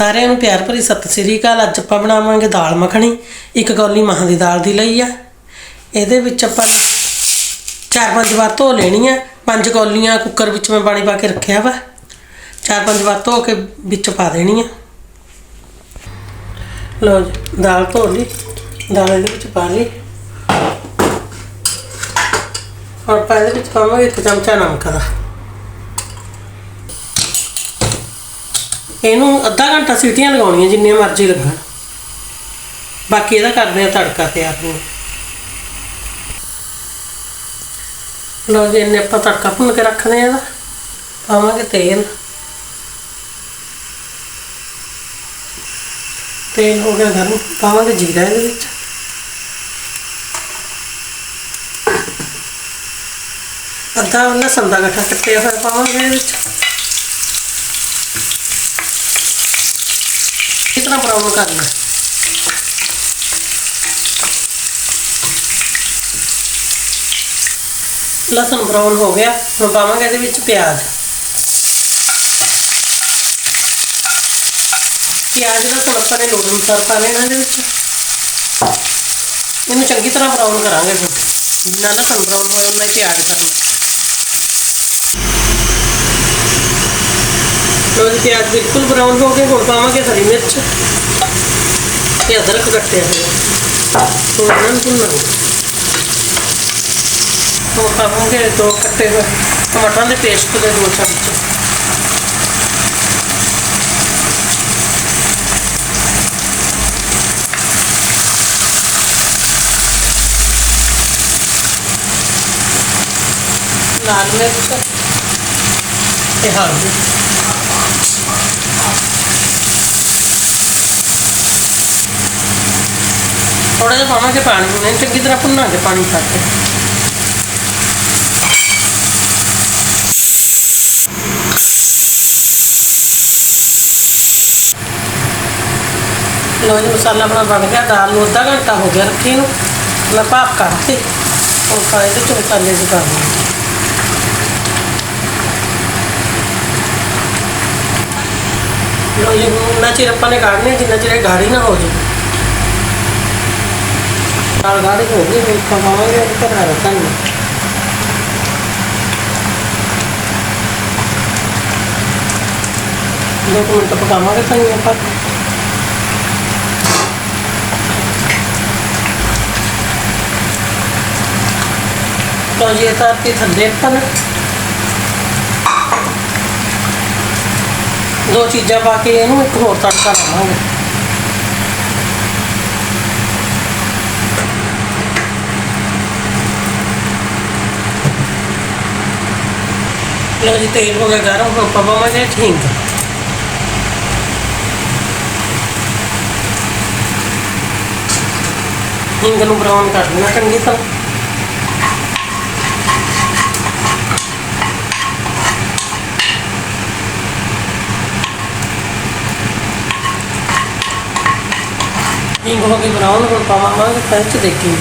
ਸਾਰਿਆਂ ਨੂੰ ਪਿਆਰ ਭਰੀ ਸਤਿ ਸ੍ਰੀ ਅਕਾਲ। ਅੱਜ ਆਪਾਂ ਬਣਾਵਾਂਗੇ ਦਾਲ ਮੱਖਣੀ। ਇੱਕ ਕੌਲੀ ਮਾਹਾਂ ਦੀ ਦਾਲ ਦੀ ਲਈ ਆ। ਇਹਦੇ ਵਿੱਚ ਆਪਾਂ ਚਾਰ ਪੰਜ ਵਾਰ ਧੋ ਲੈਣੀ ਆ। ਪੰਜ ਕੌਲੀਆਂ ਕੁੱਕਰ ਵਿੱਚ ਮੈਂ ਪਾਣੀ ਪਾ ਕੇ ਰੱਖਿਆ ਵਾ। ਚਾਰ ਪੰਜ ਵਾਰ ਧੋ ਕੇ ਵਿੱਚ ਪਾ ਦੇਣੀ ਆ। ਲਓ ਦਾਲ ਧੋ ਲਈ। ਦਾਲ ਇਹਦੇ ਵਿੱਚ ਪਾ ਲਈ। ਔਰ ਆਪਾਂ ਇਹਦੇ ਵਿੱਚ ਪਾਵਾਂਗੇ ਇੱਕ ਚਮਚਾ ਨਮਕ ਦਾ। ਇਹਨੂੰ ਅੱਧਾ ਘੰਟਾ ਸੀਟੀਆਂ ਲਗਾਉਣੀਆਂ ਜਿੰਨੀਆਂ ਮਰਜ਼ੀ ਲੱਗਣ। ਬਾਕੀ ਇਹਦਾ ਕਰਦੇ ਆ ਤੜਕਾ ਤਿਆਰ ਨੂੰ ਲਓ ਜੀ ਇਹਨੇ ਆਪਾਂ ਤੜਕਾ ਭੁੰਨ ਕੇ ਰੱਖਦੇ ਆ ਇਹਦਾ। ਪਾਵਾਂਗੇ ਤੇਲ। ਤੇਲ ਹੋ ਗਿਆ ਗਰਮ, ਪਾਵਾਂਗੇ ਜੀਰਾ ਇਹਦੇ ਵਿੱਚ। ਅੱਧਾ ਲਸਣ ਦਾ ਗੱਠਾ ਕੱਟਿਆ ਹੋਇਆ ਪਾਵਾਂਗੇ ਇਹਦੇ ਵਿੱਚ। ਕਿਤਨਾ ਬਰਾਊਨ ਕਰਨਾ ਹੈ। ਲਸਣ ਬਰਾਊਨ ਹੋ ਗਿਆ। ਹੁਣ ਪਾਵਾਂਗੇ ਇਹਦੇ ਵਿੱਚ ਪਿਆਜ਼। ਪਿਆਜ਼ ਦਾ ਥੋੜਾ ਆਪਾਂ ਨੇ ਲੋੜ ਅਨੁਸਾਰ ਪਾ ਲੈਣਾ ਇਹਦੇ ਵਿੱਚ। ਇਹਨੂੰ ਚੰਗੀ ਤਰ੍ਹਾਂ ਬਰਾਊਨ ਕਰਾਂਗੇ ਫਿਰ ਜਿੰਨਾ ਲਸਣ ਬਰਾਊਨ ਪਿਆਜ਼ ਬਿਲਕੁਲ ਬਰਾਊਨ ਹੋ ਗਏ, ਹੁਣ ਪਾਵਾਂਗੇ ਹਰੀ ਮਿਰਚ ਤੇ ਅਦਰਕ ਕੱਟਿਆ ਹੋਇਆ ਥੋੜਾ ਇਹਨਾਂ ਨੂੰ ਹੁਣ ਪਾਵਾਂਗੇ ਦੋ ਕੱਟੇ ਹੋਏ, ਟਮਾਟਰਾਂ ਦੇ ਪੇਸਟ ਦੇ ਦੋ ਚਮਚ। ਲਾਲ ਮਿਰਚ ਤੇ ਹਲਦੀ। ਥੋੜਾ ਜਿਹਾ ਪਾਵਾਂਗੇ ਪਾਣੀ ਹੁਣ ਚੰਗੀ ਤਰ੍ਹਾਂ ਭੁੰਨਾਂਗੇ ਪਾਣੀ ਪਾ ਕੇ। ਲੋ ਜੀ, ਮਸਾਲਾ ਆਪਣਾ ਬਣ ਗਿਆ, ਦਾਲ ਨੂੰ ਅੱਧਾ ਘੰਟਾ ਹੋ ਗਿਆ ਰੱਖੀ ਨੂੰ। ਮੈਂ ਭਾਪ ਕਰਤੀ ਹੁਣ ਪਾ ਇਹਦੇ ਚ ਮਸਾਲੇ ਚ ਕਰ ਲਵਾਂਗੇ ਲੋ ਜੀ ਉਹਨਾਂ ਚਿਰ ਆਪਾਂ ਨੇ ਕਾੜਨੇ ਜਿੰਨਾ ਚਿਰ ਗਾੜੀ ਨਾ ਹੋ ਜਾਵੇ। ਦਾਲ ਗਾੜੀ ਹੋ ਗਈ ਹੁਣ ਪਾਵਾਂਗੇ ਉਹਦੇ ਪਰ ਹਰਾ ਦੋ ਕੁ ਮਿੰਟ ਪਕਾਵਾਂਗੇ ਧਨੀਆ ਪਾ ਕੇ ਇਹ ਤਾਂ ਤੇ ਥੱਲੇ ਆਪਾਂ ਦੋ ਚੀਜ਼ਾਂ ਪਾ ਕੇ ਇਹਨੂੰ ਇੱਕ ਹੋਰ ਤੜਕਾ ਲਾਵਾਂਗੇ ਲਓ ਜੀ, ਤੇਲ ਹੋ ਗਿਆ ਗਰਮ, ਹੁਣ ਪਾਵਾਂਗੇ ਹਿੰਗ। ਹਿੰਗ ਨੂੰ ਬਰਾਉਨ ਕਰ ਲੈਣਾ ਚੰਗੀ ਤਰ੍ਹਾਂ। ਹਿੰਗ ਹੋ ਗਈ ਬਰਾਉਨ ਹੁਣ ਪਾਵਾਂਗੇ ਫਿਰ ਚ ਦੇਖੀਏ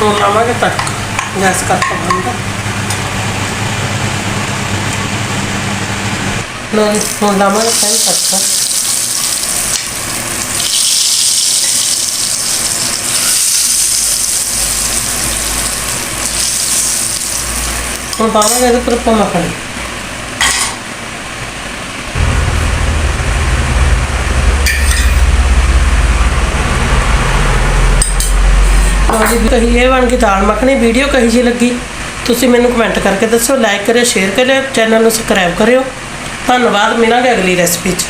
ਹੁਣ ਲਾਵਾਂਗੇ ਤੱਕ ਗੈਸ ਕਰਤਾ ਬੰਦ ਲੋ ਹੁਣ ਲਾਵਾਂਗੇ ਫਿਰ ਤੱਕ ਹੁਣ ਪਾਵਾਂਗੇ ਇਹਦੇ ਉੱਪਰ ਆਪਾਂ ਮੱਖਣ ਹਾਂਜੀ ਕਹੀ ਇਹ ਬਣ ਗਈ ਦਾਲ ਮੱਖਣੀ ਵੀਡੀਓ ਕਹੀ ਜੀ ਲੱਗੀ, ਤੁਸੀਂ ਮੈਨੂੰ ਕਮੈਂਟ ਕਰਕੇ ਦੱਸੋ ਲਾਈਕ ਕਰਿਓ ਸ਼ੇਅਰ ਕਰਿਓ ਚੈਨਲ ਨੂੰ ਸਬਸਕ੍ਰਾਈਬ ਕਰਿਓ। ਧੰਨਵਾਦ, ਮਿਲਾਂਗੇ ਅਗਲੀ ਰੈਸਪੀ 'ਚ।